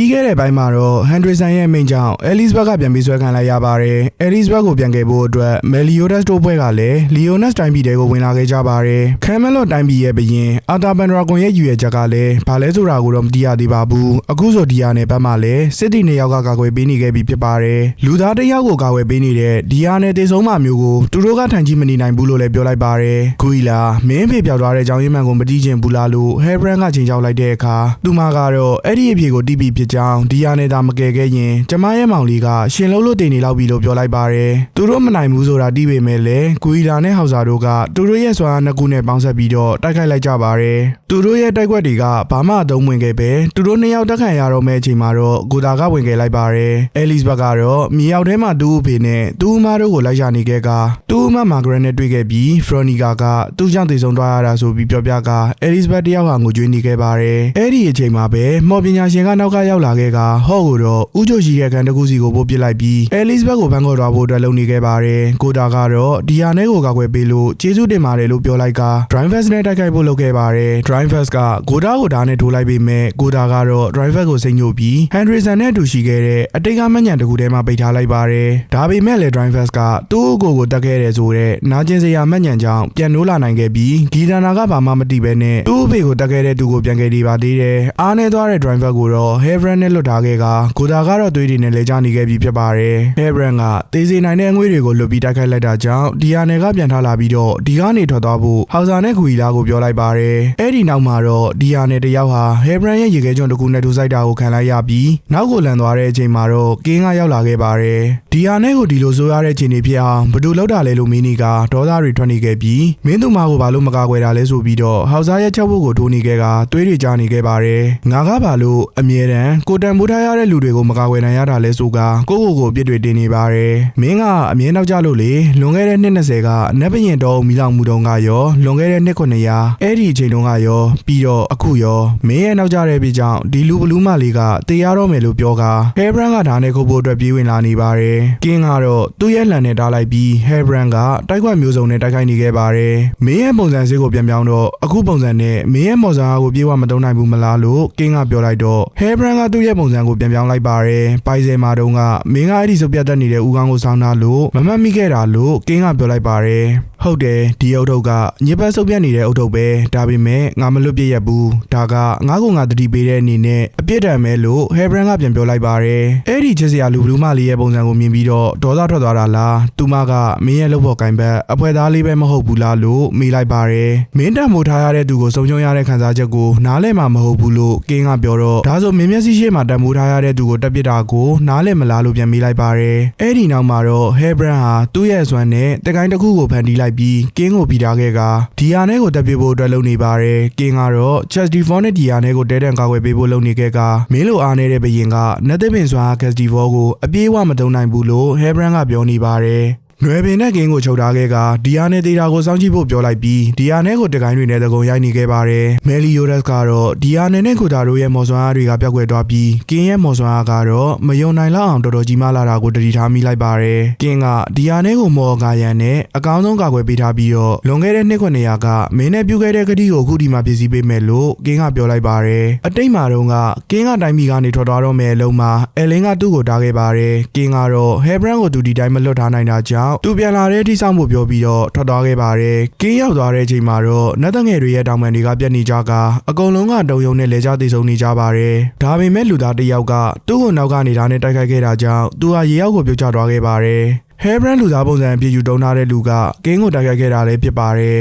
ပြီးခဲ့တဲ့ပိုင်းမှာတော့ဟန်ဒရီဆန်ရဲ့အမိန့်ကြောင့်အဲလစ်ဘတ်ကပြန်ပြီးဆွဲခံလိုက်ရပါတယ်။အဲလစ်ဘတ်ကိုပြန်ခဲ့ဖို့အတွက်မယ်လီယိုဒက်စ်တို့ဘွဲကလည်းလီယိုနက်စ်တိုင်းပြည်တွေကိုဝင်လာခဲ့ကြပါတယ်။ခဲမလော့တိုင်းပြည်ရဲ့ဘရင်အာတာဘန်ဒရာကွန်ရဲ့ယူရဲ့ချက်ကလည်းဘာလဲဆိုတာကိုတော့မသိရသေးပါဘူး။အခုဆိုဒီယာနဲ့ဘက်မှလည်းစစ်တီနေယောက်ကကာကွယ်ပေးနေခဲ့ပြီဖြစ်ပါတယ်။လူသားတစ်ယောက်ကိုကာကွယ်ပေးနေတဲ့ဒီယာနဲ့တေဆုံးမှမျိုးကိုသူတို့ကထိုင်ကြည့်မနေနိုင်ဘူးလို့လည်းပြောလိုက်ပါတယ်။ဂူီလာမင်းဖေပြောက်သွားတဲ့ကြောင်ရင်းမှန်ကိုမတီးချင်ဘူးလားလို့ဟဲဘရန်ကချိန်ချောက်လိုက်တဲ့အခါသူမကတော့အဲ့ဒီအဖြေကိုတီးပြီးဖြစ်ကြောင်းဒီယာနဲ့သာမကယ်ခဲ့ရင်ကျမရဲ့မောင်လေးကရှင်လုံးလို့တင်နေလောက်ပြီလို့ပြောလိုက်ပါတယ်။သူတို့မနိုင်ဘူးဆိုတာတီးပေမဲ့လည်းဂူီလာနဲ့ဟောက်ဇာတို့ကသူတို့ရဲ့စွမ်းအားနှစ်ခုနဲ့ပေါင်းဆက်ပြီးတော့တိုက်ခိုက်လိုက်ကြပါတယ်။သူတို့ရဲ့တိုက်ခွက်တွေကဘာမှအသုံးဝင်ခဲ့ပဲသူတို့နှစ်ယောက်တက်ခံရတော့မဲ့အချိန်မှာတော့ဂူတာကဝင်ခဲ့လိုက်ပါတယ်။အဲလစ်ဘတ်ကတော့မြေရောက်ထဲမှာသူ့အဖေနဲ့သူ့အမတို့ကိုလိုက်ရနေခဲ့ကသူ့အမမာဂရက်နဲ့တွေ့ခဲ့ပြီးဖရိုနီကာကသူ့ကြောင့်တည်ဆုံသွားရတာဆိုပြီးပြောပြကအဲလစ်ဘတ်တယောက်ဟာငိုကြွေးနေခဲ့ပါတယ်။အဲ့ဒီအချိန်မှာပဲမော်ပညာရှင်ကနောက်ကရောက်လာခဲ့ကဟော့ကိုတော့ဥချိုရှိတဲ့ခံတစ်ခုစီကိုပို့ပစ်လိုက်ပြီးအဲလစ်ဘတ်ကိုဘန်ကောက်သွားဖို့အတွက်လုပ်နေခဲ့ပါတယ်။ကိုတာကတော့ဒီဟာနဲ့ကိုကာကွယ်ပေးလို့ကျေးဇူးတင်ပါတယ်လို့ပြောလိုက်က Drivers နဲ့တိုက်ခိုက်ဖို့လုပ်ခဲ့ပါတယ်။ Drivers ကဂိုတာကိုဓာတ်နဲ့ထိုးလိုက်ပေမဲ့ကိုတာကတော့ Driver ကိုစိတ်ညှို့ပြီး Henderson နဲ့အတူရှိခဲ့တဲ့အတိတ်ကမညံတစ်ခုထဲမှာပိတ်ထားလိုက်ပါတယ်။ဒါပေမဲ့လည်း Drivers ကသူ့အကိုကိုတက်ခဲ့တယ်ဆိုတော့နာကျင်စရာမညံကြောင့်ပြန်နိုးလာနိုင်ခဲ့ပြီးဂီတနာကဘာမှမသိပဲနဲ့သူ့အဖေကိုတက်ခဲ့တဲ့သူကိုပြန်ခဲ့နေပါသေးတယ်။အားနေသွားတဲ့ Driver ကိုတော့ Heaven နဲ့လွတ်ထားခဲ့ကကိုတာကတော့သွေးတွေနဲ့လဲကျနေခဲ့ပြီဖြစ်ပါတယ်။ Heaven ကသေစေနိုင်တဲ့အငွေ့တွေကိုလွတ်ပြီးတိုက်ခိုက်လိုက်တာကြောင့်ဒီယာနယ်ကပြန်ထားလာပြီးတော့ဒီကနေထွက်သွားဖို့ဟောက်ဆာနဲ့ဂူီလာကိုပြောလိုက်ပါတယ်။အဲ့ဒီနောက်မှာတော့ဒီယာနယ်တယောက်ဟာ Heaven ရဲ့ရေခဲကျွန်းတစ်ခုနဲ့ထူဆိုင်တာကိုခံလိုက်ရပြီးနောက်ကိုလန်သွားတဲ့အချိန်မှာတော့ကင်းကရောက်လာခဲ့ပါတယ်။ဒီယာနယ်ကိုဒီလိုဆိုရတဲ့ခြေနေဖြစ်အောင်ဘယ်သူလောက်တာလဲလို့မင်းနီကဒေါသတွေထွက်နေခဲ့ပြီးမင်းသူမကိုဘာလို့မကာကွယ်တာလဲဆိုပြီးတော့ဟောက်ဆာရဲ့ချက်ဖို့ကိုထိုးနေခဲ့ကသွေးတွေကြားနေခဲ့ပါတယ်။ငါကဘာလို့အမြဲတမ်းကိုတန်မိုးထားရတဲ့လူတွေကိုမကာကွယ်နိုင်ရတာလဲဆိုကကိုကိုကိုအပြစ်တွေတင်နေပါတယ်။မင်းကအမြဲနောက်ကြလို့လေလွန်ခဲ့တဲ့နှစ်20ကနတ်ဘရင်တော်မီလောင်မှုတုန်းကရောလွန်ခဲ့တဲ့နှစ်900အဲ့ဒီအချိန်တုန်းကရောပြီးတော့အခုရောမင်းရဲ့နောက်ကြတဲ့ပြကြောင့်ဒီလူဘလူးမလေးကတေးရတော့မယ်လို့ပြောကဟဲဘရန်ကဒါနဲ့ခုတ်ဖို့အတွက်ပြေးဝင်လာနေပါတယ်။ကင်းကတော့သူ့ရဲ့လန်နဲ့တားလိုက်ပြီးဟဲဘရန်ကတိုက်ခွက်မျိုးစုံနဲ့တိုက်ခိုက်နေခဲ့ပါတယ်။မင်းရဲ့ပုံစံစစ်ကိုပြန်ပြောင်းတော့အခုပုံစံနဲ့မင်းရဲ့မော်ဇာကိုပြေးဝမတုံးနိုင်ဘူးမလားလို့ကင်းကပြောလိုက်တော့ဟဲဘရန်ကသူ့ရဲ့ပုံစံကိုပြန်ပြောင်းလိုက်ပါတယ်။ပိုင်စယ်မာတုံးကမင်းကအဲ့ဒီစုပ်ပြတ်တက်နေတဲ့ဦးကောင်းကိုစောင်းတာလို့မမတ်မိခဲ့တာလို့ကင်းကပြောလိုက်ပါတယ်။ဟုတ်တယ်ဒီအုတ်ထုတ်ကညစ်ပတ်စုပ်ပြတ်နေတဲ့အုတ်ထုတ်ပဲဒါပေမဲ့ငါမလွတ်ပြည့်ရဘူးဒါကငါ့ကိုငါတတိပေးတဲ့အနေနဲ့အပြစ်ဒဏ်ပဲလို့ဟဲဘရန်ကပြန်ပြောလိုက်ပါတယ်အဲ့ဒီချစ်စရာလူဘလူးမလေးရဲ့ပုံစံကိုမြင်ပြီးတော့ဒေါသထွက်သွားတာလားသူမကမင်းရဲ့လုပ်ဖို့ကင်ဘက်အဖွဲသားလေးပဲမဟုတ်ဘူးလားလို့မေးလိုက်ပါတယ်မင်းတံမိုးထားရတဲ့သူကိုစုံချုံရတဲ့ခံစားချက်ကိုနားလည်မှာမဟုတ်ဘူးလို့ကင်းကပြောတော့ဒါဆိုမင်းမျက်စိရှိမှတံမိုးထားရတဲ့သူကိုတက်ပစ်တာကိုနားလည်မလားလို့ပြန်မေးလိုက်ပါတယ်အဲ့ဒီနောက်မှာတော့ဟဲဘရန်ဟာသူ့ရဲ့အစွမ်းနဲ့တကိုင်းတစ်ခုကိုဖန်တီးလိုက်ပြီးကင်းကိုပြီးထားခဲ့ကဒီယာနဲ့ကိုတက်ပြဖို့အတွက်လုပ်နေပါတယ်ကင်းကတော့ Chess D4 နဲ့ဒီယာနဲ့ကိုတဲတန်ကာကွယ်ပေးဖို့လုပ်နေခဲ့ကမင်းလိုအားနေတဲ့ဘရင်ကနတ်သစ်ပင်စွာ Chess D4 ကိုအပြေးအဝမတုံနိုင်ဘူးလို့ဟဲဘရန်ကပြောနေပါတယ် နွယ်ပင်နဲ့ကင်းကိုချုပ်ထားခဲ့ကဒီယာနဲ့ဒေတာကိုစောင့်ကြည့်ဖို့ပြောလိုက်ပြီးဒီယာနဲ့ကိုတကိုင်းတွေနဲ့တကုံရိုက်နေခဲ့ပါတယ်။မယ်လီယိုဒက်စ်ကတော့ဒီယာနဲ့နဲ့ကိုတာတို့ရဲ့မော်စွမ်းအားတွေကပြောက်ကွယ်သွားပြီးကင်းရဲ့မော်စွမ်းအားကတော့မယုံနိုင်လောက်အောင်တော်တော်ကြီးမားလာတာကိုတတိထားမိလိုက်ပါတယ်။ကင်းကဒီယာနဲ့ကိုမော်ကာယန်နဲ့အကောင်းဆုံးကာကွယ်ပေးထားပြီးတော့လွန်ခဲ့တဲ့နှစ်ခွ900ကမင်းနဲ့ပြုတ်ခဲ့တဲ့ကတိကိုအခုဒီမှာပြည့်စည်ပေးမယ်လို့ကင်းကပြောလိုက်ပါတယ်။အတိတ်မှာတော့ကကင်းကတိုင်းပြည်ကနေထွက်သွားတော့မယ်အလုံးမှာအဲလင်းကသူ့ကိုတားခဲ့ပါတယ်။ကင်းကတော့ဟဲဘရန်ကိုသူဒီတိုင်းမလွတ်ထားနိုင်တာကြောင့်သူပြန်လာတဲ့ထိဆောင်မှုပြောပြီးတော့ထွက်သွားခဲ့ပါတယ်။ကင်းရောက်သွားတဲ့အချိန်မှာတော့နတ်တငယ်တွေရဲ့တောင်ပန်တွေကပြက်နေကြကအကုန်လုံးကတုံယုံနဲ့လဲကြသိဆုံးနေကြပါတယ်။ဒါပေမဲ့လူသားတစ်ယောက်ကသူ့ကိုနောက်ကနေဓာတ်နဲ့တိုက်ခိုက်ခဲ့တာကြောင့်သူဟာရေရောက်ကိုပြုတ်ကျသွားခဲ့ပါတယ်။ Hair brand လူသားပုံစံအဖြစ်ယူတုံးထားတဲ့လူကကင်းကိုတိုက်ခိုက်ခဲ့တာလည်းဖြစ်ပါတယ်